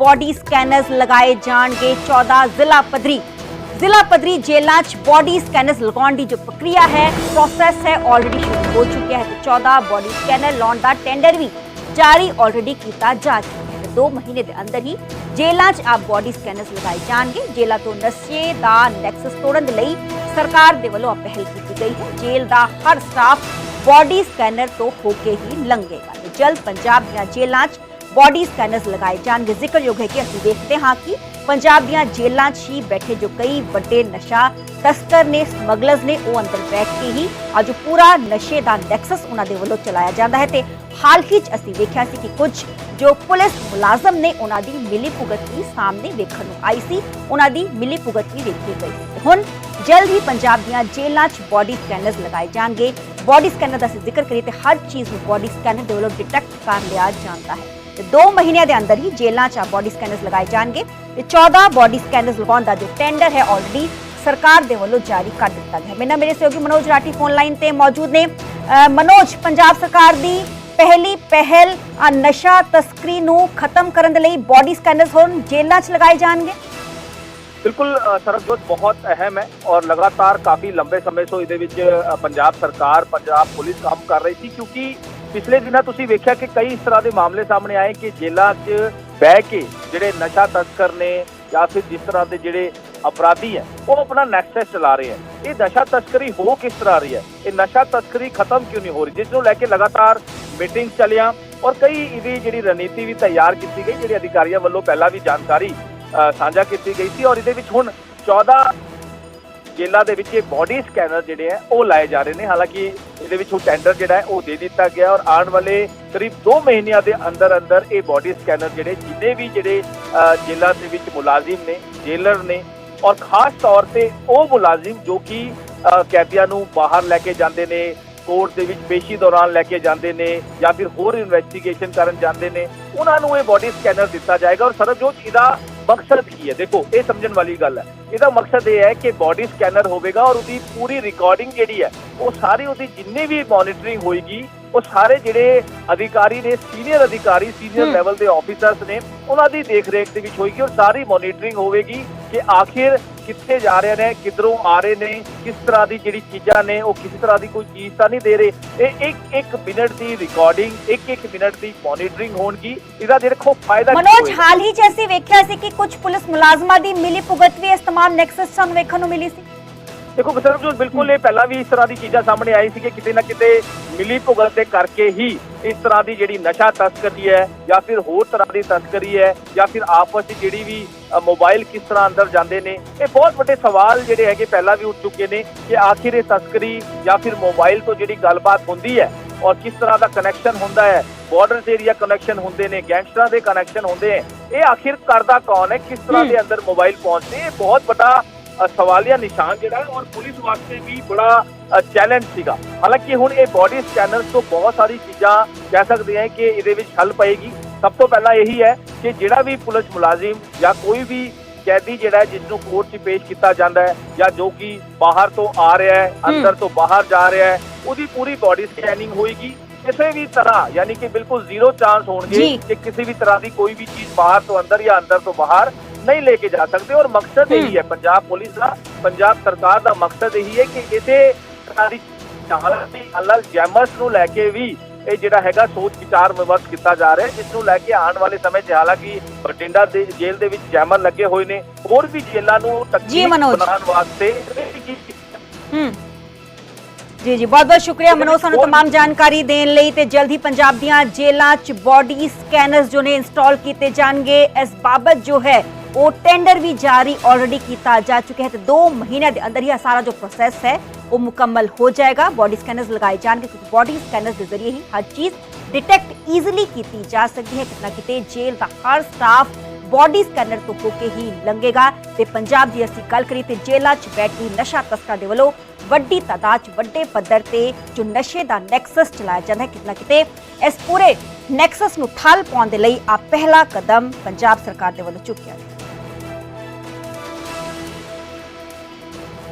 Body ਸਕੈਨਰਸ ਲਗਾਏ ਜਾਣਗੇ। 14 ਜ਼ਿਲ੍ਹਾ ਪੱਧਰੀ। ਜ਼ਿਲ੍ਹਾ ਪੱਧਰੀ ਜੇਲ੍ਹਾਂ 'ਚ ਬੋਡੀ ਸਕੈਨਰਸ ਲਗਾਉਣ ਦੀ ਜੋ ਪ੍ਰਕਿਰਿਆ ਹੈ ਪ੍ਰੋਸੈਸ ਹੈ ਆਲਰੇਡੀ ਸ਼ੁਰੂ ਹੋ ਚੁੱਕਿਆ ਹੈ 14 ਬੋਡੀ ਸਕੈਨਰ ਲਾਉਣ ਦਾ ਟੈਂਡਰ ਵੀ ਜਾਰੀ ਆਲਰੇਡੀ ਕੀਤਾ ਜਾ ਚੁੱਕਾ ਹੈ। 2 ਮਹੀਨੇ ਦੇ ਅੰਦਰ ਹੀ ਜੇਲ੍ਹਾਂ 'ਚ ਆਪ ਬੋਡੀ ਸਕੈਨਰਸ ਲਗਾਏ ਜਾਣਗੇ। ਜੇਲ੍ਹਾਂ ਤੋਂ ਨਸ਼ੇ ਦਾ ਨੈਕਸਸ ਤੋੜਨ ਦੇ ਲਈ ਸਰਕਾਰ ਦੇ ਵੱਲੋਂ ਆਹ ਪਹਿਲ ਕੀਤੀ ਗਈ ਹੈ। ਜੇਲ੍ਹ ਦਾ ਹਰ ਸਟਾਫ ਬੋਡੀ ਸਕੈਨਰ ਤੋਂ ਹੋ ਕੇ ਹੀ ਲੰਘੇਗਾ ਜਲਦ ਪੰਜਾਬ ਦੀਆਂ ਜੇਲ੍ਹਾਂ 'ਚ ਬੋਡੀ ਸਕੈਨਰਸ ਲਗਾਏ ਜਾਣਗੇ। ਜ਼ਿਕਰਯੋਗ ਹੈ ਕਿ ਅਸੀਂ ਦੇਖਦੇ ਹਾਂ ਕਿ ਪੰਜਾਬ ਦੀਆਂ ਜੇਲ੍ਹਾਂ 'ਚ ਹੀ ਬੈਠੇ ਜੋ ਕਈ ਵੱਡੇ ਨਸ਼ਾ ਤਸਕਰ ਨੇ, ਸਮਗਲਰਸ ਨੇ, ਉਹ ਅੰਦਰ ਬੈਠ ਕੇ ਹੀ ਅੱਜ ਪੂਰਾ ਨਸ਼ੇ ਦਾ ਨੈਕਸਸ ਉਹਨਾਂ ਦੇ ਵੱਲੋਂ ਚਲਾਇਆ ਜਾਂਦਾ ਹੈ ਤੇ ਹਾਲ ਹੀ 'ਚ ਅਸੀਂ ਵੇਖਿਆ ਸੀ ਕਿ ਕੁਝ ਜੋ ਪੁਲਿਸ ਮੁਲਾਜ਼ਮ ਨੇ ਉਹਨਾਂ ਦੀ ਮਿਲੀ ਭੁਗਤ ਵੀ ਸਾਹਮਣੇ ਵੇਖਣ ਨੂੰ ਆਈ ਸੀ, ਉਹਨਾਂ ਦੀ ਮਿਲੀ ਭੁਗਤ ਵੀ ਵੇਖੀ ਗਈ ਹੁਣ ਜਲਦ ਹੀ ਪੰਜਾਬ ਦੀਆਂ ਜੇਲ੍ਹਾਂ 'ਚ ਬੋਡੀ ਸਕੈਨਰਸ ਲਗਾਏ ਜਾਣਗੇ। ਬੋਡੀ ਸਕੈਨਰ ਦਾ ਅਸੀਂ ਜ਼ਿਕਰ ਕਰੀਏ ਤੇ ਹਰ ਚੀਜ਼ ਨੂੰ ਬੋਡੀ ਸਕੈਨਰ ਦੇ ਵੱਲੋਂ ਡਿਟੈਕਟ ਕਰ ਲਿਆ ਜਾਂਦਾ ਹੈ। ਤੇ 2 ਮਹੀਨਿਆਂ ਦੇ ਅੰਦਰ ਹੀ ਜੇਲ੍ਹਾਂ 'ਚ ਬੋਡੀ ਸਕੈਨਰਸ ਲਗਾਏ ਜਾਣਗੇ ਤੇ 14 ਬੋਡੀ ਸਕੈਨਰਸ ਲਗਾਉਣ ਦਾ ਜੋ ਟੈਂਡਰ ਹੈ ਆਲਰੇਡੀ ਸਰਕਾਰ ਦੇ ਵੱਲੋਂ ਜਾਰੀ ਕਰ ਦਿੱਤਾ ਗਿਆ ਹੈ। ਮੇਰੇ ਸਹਿਯੋਗੀ ਮਨੋਜ ਰਾਠੀ ਫੋਨ ਲਾਈਨ ਤੇ ਮੌਜੂਦ ਨੇ। ਮਨੋਜ, ਪੰਜਾਬ ਸਰਕਾਰ ਦੀ ਪਹਿਲੀ ਪਹਿਲ ਨਸ਼ਾ ਤਸਕਰੀ ਨੂੰ ਖਤਮ ਕਰਨ ਦੇ ਲਈ ਬੋਡੀ ਸਕੈਨਰਸ ਹੁਣ ਜੇਲ੍ਹਾਂ 'ਚ ਲਗਾਏ ਜਾਣਗੇ। ਬਿਲਕੁਲ ਸਰਬਜੋਤ ਬਹੁਤ ਅਹਿਮ ਹੈ ਔਰ ਲਗਾਤਾਰ ਕਾਫੀ ਲੰਬੇ ਸਮੇਂ ਤੋਂ ਇਹਦੇ ਵਿੱਚ ਪੰਜਾਬ ਸਰਕਾਰ, ਪੰਜਾਬ ਪੁਲਿਸ ਕੰਮ ਕਰ ਰਹੀ ਸੀ ਕਿਉਂਕਿ ਪਿਛਲੇ ਦਿਨਾਂ ਤੁਸੀਂ ਵੇਖਿਆ ਕਿ ਕਈ ਇਸ ਤਰ੍ਹਾਂ ਦੇ ਮਾਮਲੇ ਸਾਹਮਣੇ ਆਏ ਕਿ ਜੇਲ੍ਹਾਂ 'ਚ ਬਹਿ ਕੇ ਜਿਹੜੇ ਨਸ਼ਾ ਤਸਕਰ ਨੇ ਜਾਂ ਫਿਰ ਜਿਸ ਤਰ੍ਹਾਂ ਦੇ ਜਿਹੜੇ ਅਪਰਾਧੀ ਹੈ, ਉਹ ਆਪਣਾ ਨੈਕਸਸ ਚਲਾ ਰਹੇ ਹੈ। ਇਹ ਨਸ਼ਾ ਤਸਕਰੀ ਹੋ ਕਿਸ ਤਰ੍ਹਾਂ ਰਹੀ ਹੈ? ਇਹ ਨਸ਼ਾ ਤਸਕਰੀ ਖਤਮ ਕਿਉਂ ਨਹੀਂ ਹੋ ਰਹੀ? ਜਿਸ ਨੂੰ ਲੈ ਕੇ ਲਗਾਤਾਰ ਮੀਟਿੰਗ ਚੱਲੀਆਂ ਔਰ ਕਈ ਇਹਦੀ ਜਿਹੜੀ ਰਣਨੀਤੀ ਵੀ ਤਿਆਰ ਕੀਤੀ ਗਈ, ਜਿਹੜੇ ਅਧਿਕਾਰੀਆਂ ਵੱਲੋਂ ਪਹਿਲਾਂ ਵੀ ਜਾਣਕਾਰੀ ਸਾਂਝਾ ਕੀਤੀ ਗਈ ਸੀ ਔਰ ਇਹਦੇ ਵਿੱਚ ਹੁਣ 14 ਜੇਲ੍ਹਾਂ ਦੇ ਵਿੱਚ ਇਹ ਬੋਡੀ ਸਕੈਨਰ ਜਿਹੜੇ ਆ, ਉਹ ਲਾਏ ਜਾ ਰਹੇ ਨੇ। ਹਾਲਾਂਕਿ ਇਹਦੇ ਵਿੱਚ ਉਹ ਟੈਂਡਰ ਜਿਹੜਾ ਹੈ, ਉਹ ਦੇ ਦਿੱਤਾ ਗਿਆ ਔਰ ਆਉਣ ਵਾਲੇ ਕਰੀਬ 2 ਮਹੀਨਿਆਂ ਦੇ ਅੰਦਰ ਅੰਦਰ ਇਹ ਬੋਡੀ ਸਕੈਨਰ ਜਿਹੜੇ, ਜਿੰਨੇ ਵੀ ਜਿਹੜੇ ਜੇਲ੍ਹਾਂ ਦੇ ਵਿੱਚ ਮੁਲਾਜ਼ਮ ਨੇ, ਜੇਲਰ ਨੇ ਔਰ ਖਾਸ ਤੌਰ ਤੇ ਉਹ ਮੁਲਾਜ਼ਮ ਜੋ ਕਿ ਕੈਦੀਆਂ ਨੂੰ ਬਾਹਰ ਲੈ ਕੇ ਜਾਂਦੇ ਨੇ, ਕੋਰਟ ਦੇ ਵਿੱਚ ਪੇਸ਼ੀ ਦੌਰਾਨ ਲੈ ਕੇ ਜਾਂਦੇ ਨੇ ਜਾਂ ਫਿਰ ਹੋਰ ਇਨਵੈਸਟੀਗੇਸ਼ਨ ਕਰਨ ਜਾਂਦੇ ਨੇ, ਉਹਨਾਂ ਨੂੰ ਇਹ ਬੋਡੀ ਸਕੈਨਰ ਦਿੱਤਾ ਜਾਏਗਾ। ਔਰ ਸਰਬਜੋਤ, ਇਹਦਾ ਮਕਸਦ ਕੀ ਹੈ? ਦੇਖੋ ਇਹ ਸਮਝਣ ਵਾਲੀ ਗੱਲ ਹੈ। ਇਹਦਾ ਮਕਸਦ ਇਹ ਹੈ ਕਿ ਬੋਡੀ ਸਕੈਨਰ ਹੋਵੇਗਾ ਔਰ ਉਹਦੀ ਪੂਰੀ ਰਿਕਾਰਡਿੰਗ ਜਿਹੜੀ ਹੈ ਉਹ ਸਾਰੀ ਉਹਦੀ ਜਿੰਨੀ ਵੀ ਮੋਨੀਟਰਿੰਗ ਹੋਏਗੀ ਉਹ ਸਾਰੇ ਜਿਹੜੇ ਅਧਿਕਾਰੀ ਨੇ ਸੀਨੀਅਰ ਅਧਿਕਾਰੀ ਸੀਨੀਅਰ। ਲੈਵਲ ਦੇ ਆਫੀਸਰਸ ਨੇ ਉਹਨਾਂ ਦੀ ਦੇਖਰੇਖ ਦੇ ਵਿੱਚ ਹੋਏਗੀ ਔਰ ਸਾਰੀ ਮੋਨੀਟਰਿੰਗ ਹੋਵੇਗੀ। ਕਿ ਆਖਿਰ ਕਿੱਥੇ ਜਾ ਰਹੇ ਨੇ ਕਿਧਰੋਂ ਆ ਰਹੇ ਨੇ ਕਿਸ ਤਰ੍ਹਾਂ ਦੀ ਜਿਹੜੀ ਚੀਜ਼ਾਂ ਨੇ ਉਹ ਕਿਸੇ ਤਰ੍ਹਾਂ ਦੀ ਕੋਈ ਚੀਜ਼ ਤਾਂ ਨਹੀਂ ਦੇ ਰਹੇ। ਇਹ ਇੱਕ ਇੱਕ ਮਿੰਟ ਦੀ ਰਿਕਾਰਡਿੰਗ ਇੱਕ ਇੱਕ ਮਿੰਟ ਦੀ ਮੋਨੀਟਰਿੰਗ ਹੋਣਗੀ। ਇਹਦਾ ਦੇਖੋ ਫਾਇਦਾ ਮਨੋਜ ਹਾਲ ਹੀ ਚ ਅਸੀਂ ਵੇਖਿਆ ਸੀ ਕਿ ਕੁਝ ਪੁਲਿਸ ਮੁਲਾਜ਼ਮਾਂ ਦੀ ਮਿਲੀ ਭੁਗਤ ਵੀ ਇਸ ਤਮਾਮ ਨੈਕਸਸ ਸਾਨੂੰ ਵੇਖਣ ਨੂੰ ਮਿਲੀ ਸੀ। ਦੇਖੋ ਸਰਬਜੋਤ ਬਿਲਕੁਲ ਇਹ ਪਹਿਲਾਂ ਵੀ ਇਸ ਤਰ੍ਹਾਂ ਦੀ ਚੀਜ਼ਾਂ ਸਾਹਮਣੇ ਆਈ ਸੀ ਕਿ ਕਿਤੇ ਨਾ ਕਿਤੇ ਮਿਲੀ ਭੁਗਤ ਦੇ ਕਰਕੇ ਹੀ ਇਸ ਤਰ੍ਹਾਂ ਦੀ ਜਿਹੜੀ ਨਸ਼ਾ ਤਸਕਰੀ ਹੈ ਜਾਂ ਫਿਰ ਹੋਰ ਤਰ੍ਹਾਂ ਦੀ ਤਸਕਰੀ ਹੈ ਜਾਂ ਫਿਰ ਆਪਸ ਵਿੱਚ ਜਿਹੜੀ ਵੀ ਮੋਬਾਈਲ ਕਿਸ ਤਰ੍ਹਾਂ ਅੰਦਰ ਜਾਂਦੇ ਨੇ ਇਹ ਬਹੁਤ ਵੱਡੇ ਸਵਾਲ ਜਿਹੜੇ ਹੈਗੇ ਪਹਿਲਾਂ ਵੀ ਉੱਠ ਚੁੱਕੇ ਨੇ ਕਿ ਆਖਿਰ ਇਹ ਤਸਕਰੀ ਜਾਂ ਫਿਰ ਮੋਬਾਈਲ ਤੋਂ ਜਿਹੜੀ ਗੱਲਬਾਤ ਹੁੰਦੀ ਹੈ ਔਰ ਕਿਸ ਤਰ੍ਹਾਂ ਦਾ ਕਨੈਕਸ਼ਨ ਹੁੰਦਾ ਹੈ ਬਾਰਡਰ ਏਰੀਆ ਕਨੈਕਸ਼ਨ ਹੁੰਦੇ ਨੇ ਗੈਂਗਸਟਰਾਂ ਦੇ ਕਨੈਕਸ਼ਨ ਹੁੰਦੇ ਹੈ ਇਹ ਆਖਿਰ ਕਰਦਾ ਕੌਣ ਹੈ ਕਿਸ ਤਰ੍ਹਾਂ ਦੇ ਅੰਦਰ ਮੋਬਾਈਲ ਪਹੁੰਚਦੇ ਇਹ ਬਹੁਤ ਵੱਡਾ ਸਵਾਲੀਆ ਨਿਸ਼ਾਨ ਜਿਹੜਾ ਔਰ ਪੁਲਿਸ ਵਾਸਤੇ ਵੀ ਬੜਾ ਚੈਲੰਜ ਸੀਗਾ। ਹਾਲਾਂਕਿ ਹੁਣ ਇਹ ਬੋਡੀ ਸਕੈਨਰਸ ਤੋਂ ਬਹੁਤ ਸਾਰੀ ਚੀਜ਼ਾਂ ਕਹਿ ਸਕਦੇ ਹਾਂ ਕਿ ਇਹਦੇ ਵਿੱਚ ਹੱਲ ਪਏਗੀ। ਸਭ ਤੋਂ ਪਹਿਲਾਂ ਇਹੀ ਹੈ ਕਿ ਜਿਹੜਾ ਵੀ ਪੁਲਿਸ ਮੁਲਾਜ਼ਮ ਜਾਂ ਕੋਈ ਵੀ ਕੈਦੀ ਜਿਹੜਾ ਜਿਸ ਨੂੰ ਕੋਰਟ 'ਚ ਪੇਸ਼ ਕੀਤਾ ਜਾਂਦਾ ਹੈ ਜਾਂ ਜੋ ਕਿ ਬਾਹਰ ਤੋਂ ਆ ਰਿਹਾ ਹੈ ਅੰਦਰ ਤੋਂ ਬਾਹਰ ਜਾ ਰਿਹਾ ਹੈ ਉਹਦੀ ਪੂਰੀ ਬੋਡੀ ਸਕੈਨਿੰਗ ਹੋਏਗੀ। ਕਿਸੇ ਵੀ ਤਰ੍ਹਾਂ ਯਾਨੀ ਕਿ ਬਿਲਕੁਲ ਜ਼ੀਰੋ ਚਾਂਸ ਹੋਣਗੇ। ਕਿ ਕਿਸੇ ਵੀ ਤਰ੍ਹਾਂ ਦੀ ਕੋਈ ਵੀ ਚੀਜ਼ ਬਾਹਰ ਤੋਂ ਅੰਦਰ ਜਾਂ ਅੰਦਰ ਤੋਂ ਬਾਹਰ ਨਹੀਂ ਲੈ ਕੇ ਜਾ ਸਕਦੇ ਔਰ ਮਕਸਦ ਇਹੀ ਹੈ ਪੰਜਾਬ ਪੁਲਿਸ ਦਾ ਪੰਜਾਬ ਸਰਕਾਰ ਦਾ ਮਕਸਦ ਇਹੀ ਹੈ ਕਿ ਇਸੇ ਤਰ੍ਹਾਂ ਦੀ ਚਾਲਕ ਦੀ ਅਲੱਗ ਜੈਮਰਸ ਨੂੰ ਲੈ ਕੇ ਵੀ ਇਹ ਜਿਹੜਾ ਹੈਗਾ ਸੋਚ ਵਿਚਾਰ ਵਿਮਰਸ਼ ਕੀਤਾ ਜਾ ਰਿਹਾ ਹੈ ਜਿਸ ਨੂੰ ਲੈ ਕੇ ਆਉਣ ਵਾਲੇ ਸਮੇਂ 'ਚ ਹਾਲਾਂਕਿ ਬਠਿੰਡਾ ਦੇ ਜੇਲ੍ਹ ਦੇ ਵਿੱਚ ਜੈਮਰ ਲੱਗੇ ਹੋਏ ਨੇ ਹੋਰ ਵੀ ਜੇਲ੍ਹਾਂ ਨੂੰ ਜੀ ਤਕਨੀਕ ਮਨੋਜ। ਬਣਾਉਣ ਵਾਸਤੇ ਹੂੰ ਜੀ ਜੀ ਬਹੁਤ ਬਹੁਤ ਸ਼ੁਕਰੀਆ ਮਨੋਜ ਸਾਨੂੰ तमाम ਜਾਣਕਾਰੀ ਦੇਣ ਲਈ ਤੇ ਜਲਦ ਹੀ ਪੰਜਾਬ ਦੀਆਂ ਜੇਲ੍ਹਾਂ 'ਚ ਬੋਡੀ ਸਕੈਨਰਸ ਜੋ ਨੇ ਇੰਸਟਾਲ ਕੀਤੇ ਜਾਣਗੇ ਇਸ ਬਾਬਤ ਜੋ ਹੈ ਉਹ ਟੈਂਡਰ ਵੀ ਜਾਰੀ ਆਲਰੇਡੀ ਕੀਤਾ ਜਾ ਚੁੱਕਿਆ ਹੈ ਤੇ 2 ਮਹੀਨਿਆਂ ਦੇ ਅੰਦਰ ਹੀ ਸਾਰਾ ਜੋ ਪ੍ਰੋਸੈਸ ਹੈ, ਉਹ ਮੁਕੰਮਲ ਹੋ ਜਾਏਗਾ। ਬੋਡੀ ਸਕੈਨਰਸ ਲਗਾਏ ਜਾਣਗੇ ਕਿਉਂਕਿ ਬੋਡੀ ਸਕੈਨਰਸ ਦੇ ਜ਼ਰੀਏ ਹੀ ਹਰ ਚੀਜ਼ ਡਿਟੈਕਟ ਈਜ਼ੀਲੀ ਕੀਤੀ ਜਾ ਸਕਦੀ ਹੈ। ਕਿਤਨਾ ਕਿਤੇ ਜੇਲ੍ਹ ਦਾ ਹਰ ਸਟਾਫ ਬੋਡੀ ਸਕੈਨਰ ਤੋਂ ਹੋ ਕੇ ਹੀ ਲੰਘੇਗਾ। ਤੇ ਪੰਜਾਬ ਦੀ ਅਸੀਂ ਗੱਲ ਕਰੀ ਤੇ ਜੇਲ੍ਹਾਂ 'ਚ ਬੈਠੀ ਨਸ਼ਾ ਤਸਕਰਾਂ ਦੇ ਵੱਲੋਂ ਵੱਡੀ ਤਾਦਾਦ 'ਚ ਵੱਡੇ ਪੱਧਰ ਤੇ ਜੋ ਨਸ਼ੇ ਦਾ ਨੈਕਸਸ ਚਲਾਇਆ ਜਾਂਦਾ ਹੈ, ਕਿਤਨਾ ਕਿਤੇ ਇਸ ਪੂਰੇ ਨੈਕਸਸ ਨੂੰ ਠੱਲ ਪਾਉਣ ਦੇ ਲਈ ਆ ਪਹਿਲਾ ਕਦਮ ਪੰਜਾਬ ਸਰਕਾਰ ਦੇ ਵੱਲੋਂ ਚੁੱਕਿਆ ਗਿਆ।